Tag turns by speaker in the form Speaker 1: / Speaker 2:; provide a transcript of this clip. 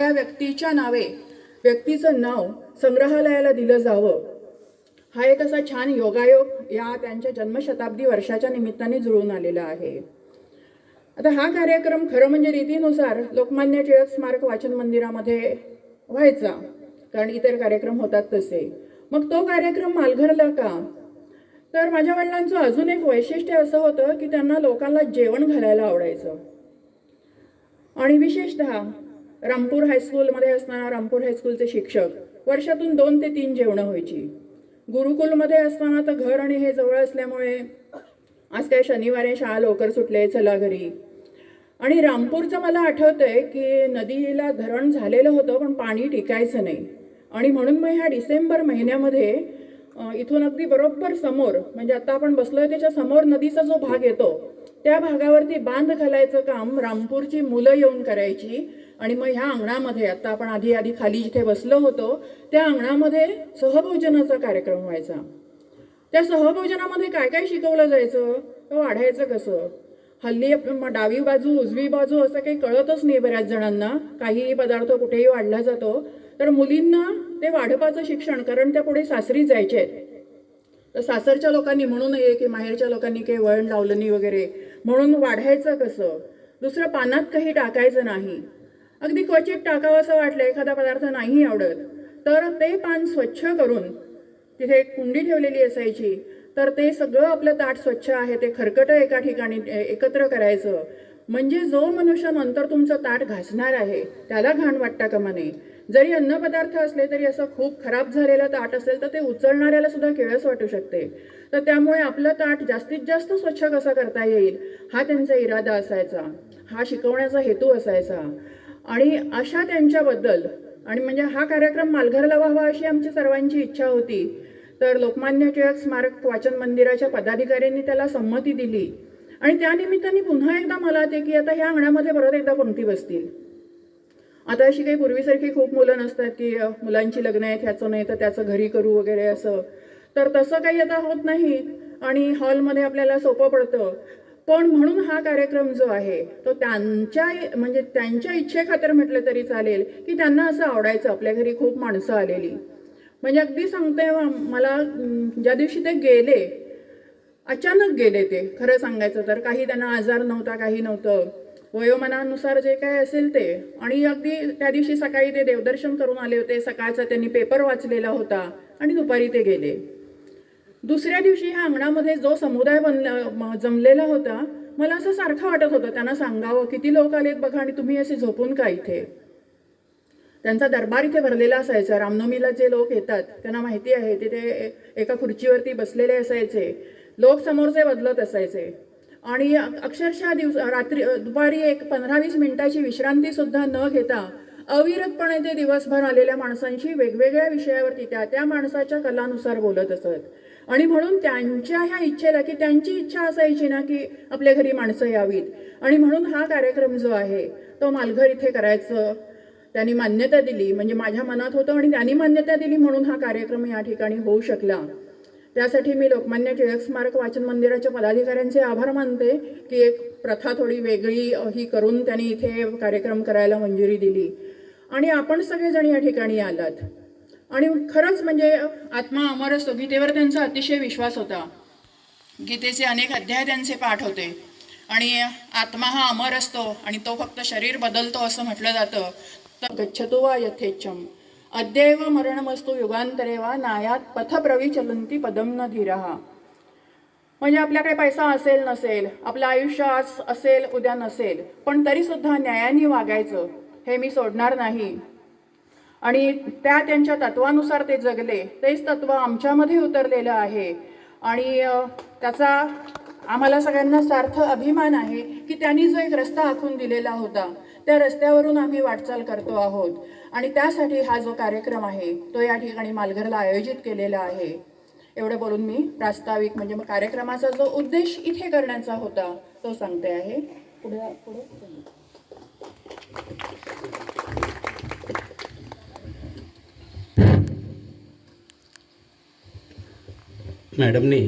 Speaker 1: त्या व्यक्तीच्या नावे व्यक्तीचं नाव संग्रहालयाला दिलं जावं. हा एक असा छान योगायोग या त्यांच्या जन्मशताब्दी वर्षाच्या निमित्ताने जुळून आलेला आहे. आता हा कार्यक्रम खरं म्हणजे रीतीनुसार लोकमान्य टिळक स्मारक वाचन मंदिरामध्ये व्हायचा कारण इतर कार्यक्रम होतात तसे. मग तो कार्यक्रम मालघरला का? तर माझ्या वडिलांचं अजून एक वैशिष्ट्य असं होतं की त्यांना लोकांना जेवण घालायला आवडायचं. आणि विशेषतः रामपूर हायस्कूलमध्ये असताना रामपूर हायस्कूलचे शिक्षक वर्षातून दोन ते तीन जेवणं व्हायची. गुरुकुलमध्ये असताना तर घर आणि हे जवळ असल्यामुळे आज काय शनिवारी शाळा लवकर सुटले चला घरी. आणि रामपूरचं मला आठवतंय की नदीला धरण झालेलं होतं पण पाणी टिकायचं नाही. आणि म्हणून मग ह्या डिसेंबर महिन्यामध्ये इथून अगदी बरोबर समोर म्हणजे आता आपण बसलोय त्याच्यासमोर नदीचा जो भाग येतो त्या भागावरती बांध घालायचं काम रामपूरची मुलं येऊन करायची. आणि मग ह्या अंगणामध्ये आता आपण आधी आधी खाली जिथे बसलो होतो त्या अंगणामध्ये सहभोजनाचा कार्यक्रम व्हायचा. त्या सहभोजनामध्ये काय काय शिकवलं जायचं? तर वाढायचं कसं? हल्ली डावी बाजू उजवी बाजू असं काही कळतच नाही बऱ्याच जणांना. काहीही पदार्थ कुठेही वाढला जातो. तर मुलींना ते वाढपाचं शिक्षण कारण त्या पुढे सासरी जायचे आहेत. तर सासरच्या लोकांनी म्हणू नये की माहेरच्या लोकांनी काही वळण लावलं नाही वगैरे. म्हणून वाढायचं कसं? दुसरं पानात काही टाकायचं नाही. अगदी क्वचित टाकावं असं वाटलं एखादा पदार्थ नाही आवडत तर ते पान स्वच्छ करून तिथे एक कुंडी ठेवलेली असायची. तर ते सगळं आपलं ताट स्वच्छ आहे ते खरकटं एका ठिकाणी ए- एकत्र करायचं. म्हणजे जो मनुष्य नंतर तुमचं ताट घासणार आहे त्याला घाण वाटता कामा नये जरी अन्नपदार्थ असले तरी असं खूप खराब झालेलं ताट असेल तर ते उचलणाऱ्याला सुद्धा किळस वाटू शकते. तर त्यामुळे आपलं ताट जास्तीत जास्त स्वच्छ कसं करता येईल हा त्यांचा इरादा असायचा. हा शिकवण्याचा हेतू असायचा. आणि अशा त्यांच्याबद्दल आणि म्हणजे हा कार्यक्रम मालघरला व्हावा अशी आमची सर्वांची इच्छा होती तर लोकमान्य टिळक स्मारक वाचन मंदिराच्या पदाधिकाऱ्यांनी त्याला संमती दिली. आणि त्यानिमित्ताने पुन्हा एकदा मला ते की आता ह्या अंगणामध्ये परत एकदा पंक्ती बसतील. आता अशी काही पूर्वीसारखी खूप मुलं नसतात की मुलांची लग्न आहेत ह्याचं नाही तर त्याचं घरी करू वगैरे असं. तर तसं काही आता होत नाही आणि हॉलमध्ये आपल्याला सोपं पडतं. पण म्हणून हा कार्यक्रम जो आहे तो त्यांच्या म्हणजे त्यांच्या इच्छेखातर म्हटलं तरी चालेल की त्यांना असं आवडायचं. आपल्या घरी खूप माणसं आलेली. म्हणजे अगदी सांगते मला ज्या दिवशी ते गेले अचानक गेले ते. खरं सांगायचं तर काही त्यांना आजार नव्हता काही नव्हतं. वयोमानानुसार जे काय असेल ते. आणि अगदी त्या दिवशी सकाळी ते देवदर्शन करून आले होते. सकाळचा त्यांनी पेपर वाचलेला होता आणि दुपारी ते गेले. दुसऱ्या दिवशी ह्या अंगणामध्ये जो समुदाय बनला जमलेला होता मला असं सारखं वाटत होतं. त्यांना सांगावं किती लोक आलेत बघा आणि तुम्ही असे झोपून का इथे? त्यांचा दरबार इथे भरलेला असायचा. रामनवमीला जे लोक येतात त्यांना माहिती आहे तिथे एका खुर्चीवरती बसलेले असायचे. लोक समोरचे बदलत असायचे. आणि अक्षरशः दिवस रात्री दुपारी एक पंधरा वीस मिनिटाची विश्रांती सुद्धा न घेता अविरतपणे ते दिवसभर आलेल्या माणसांशी वेगवेगळ्या विषयावरती त्या त्या माणसाच्या कलानुसार बोलत असत. आणि म्हणून त्यांच्या ह्या इच्छेला की त्यांची इच्छा असायची ना की आपल्या घरी माणसं यावीत. आणि म्हणून हा कार्यक्रम जो आहे तो मालघर इथे करायचं. त्यांनी मान्यता दिली म्हणजे माझ्या मनात होतं आणि त्यांनी मान्यता दिली म्हणून हा कार्यक्रम या ठिकाणी होऊ शकला. त्यासाठी मी लोकमान्य टिळक स्मारक वाचन मंदिराच्या पदाधिकाऱ्यांचे आभार मानते की एक प्रथा थोडी वेगळी ही करून त्यांनी इथे कार्यक्रम करायला मंजुरी दिली. आणि आपण सगळेजण या ठिकाणी आलात. आणि खरंच म्हणजे आत्मा अमर असतो गीतेवर त्यांचा अतिशय विश्वास होता. गीतेचे अनेक अध्याय त्यांचे पाठ होते. आणि आत्मा हा अमर असतो आणि तो फक्त शरीर बदलतो असं म्हटलं जातं. तर गच्छतो वा यथेच्छम. अद्यैव मरणमस्तू युगांतरे वा नायात पथप्रवी चलंती पदम न धीरहा म्हणजे आपल्याकडे पैसा असेल नसेल आपलं आयुष्य आज असेल उद्या नसेल पण तरीसुद्धा न्यायानी न्यायाने वागायचं हे मी सोडणार नाही. आणि त्या त्यांच्या तत्वानुसार ते जगले तेच तत्व आमच्यामध्ये उतरलेलं आहे. आणि त्याचा आम्हाला सगळ्यांना सार्थ अभिमान आहे की त्यांनी जो एक रस्ता आखून दिलेला होता त्या रस्त्यावरून आम्ही वाटचाल करतो आहोत. आणि त्यासाठी हा जो कार्यक्रम आहे तो या ठिकाणी मालघरला आयोजित केलेला आहे. एवढं बोलून मी प्रास्ताविक म्हणजे मग कार्यक्रमाचा जो उद्देश इथे करण्याचा होता तो सांगते आहे. पुढे पुढे
Speaker 2: मॅडमनी